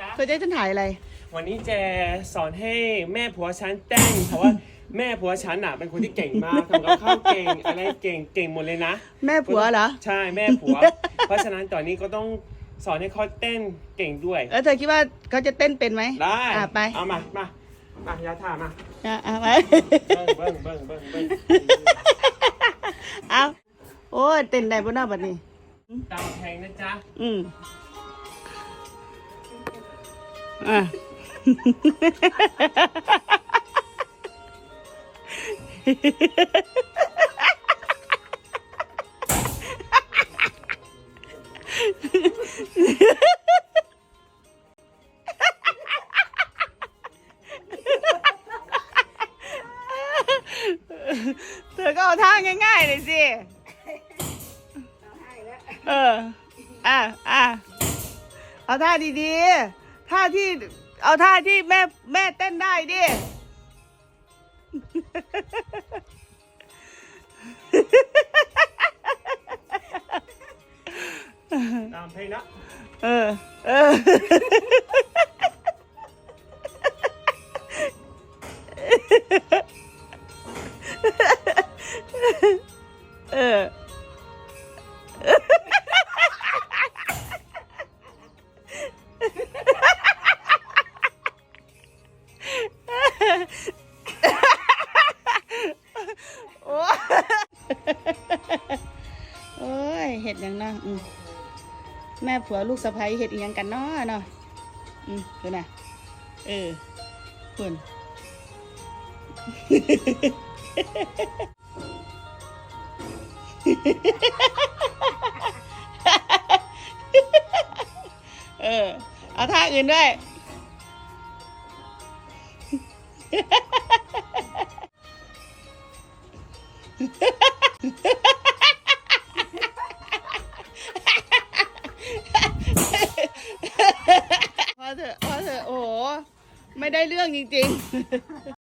จ๊ะเธอจะให้ฉันถ่ายอะไร วันนี้เจสอนให้แม่ผัวฉันเต้นเพราะว่าแม่ผัวฉันอะเป็นคนที่เก่งมากทำกับข้าวเก่งอะไรเก่งเก่งหมดเลยนะแม่ผัวเหรอ ใช่แม่ผัว เพราะฉะนั้นตอนนี้ก็ต้องสอนให้เขาเต้นเก่งด้วย แล้วเธอคิดว่าเขาจะเต้นเป็นไหมได้อะไปเอามามามาอยาท่ามาอะเอาไปเบิ้งเบิ้งเบิ้งเบิ้งเบิ้งเอาโอ้ยเต้นได้บนหน้าบัดนี้ ตามเพงนะจ๊ะ อืมอะ เธอก็เอาท่าง่ายๆเลยสิ เออ อะอะเอาท่าดีๆ ท่าที่ เอาท่าที่แม่แม่เต้นได้ดิ ตามเพลงนะเออ เออเอ เห็ดยังนะอืมแม่ผัวลูกสะใภ้เห็ดอีหยังกันเนาะเนาะอืมดูนะเออคุณเออ เอาท่าอื่นด้วยพอ เถอะพอเถอะโอ้โห ไม่ได้เรื่องจริง ๆ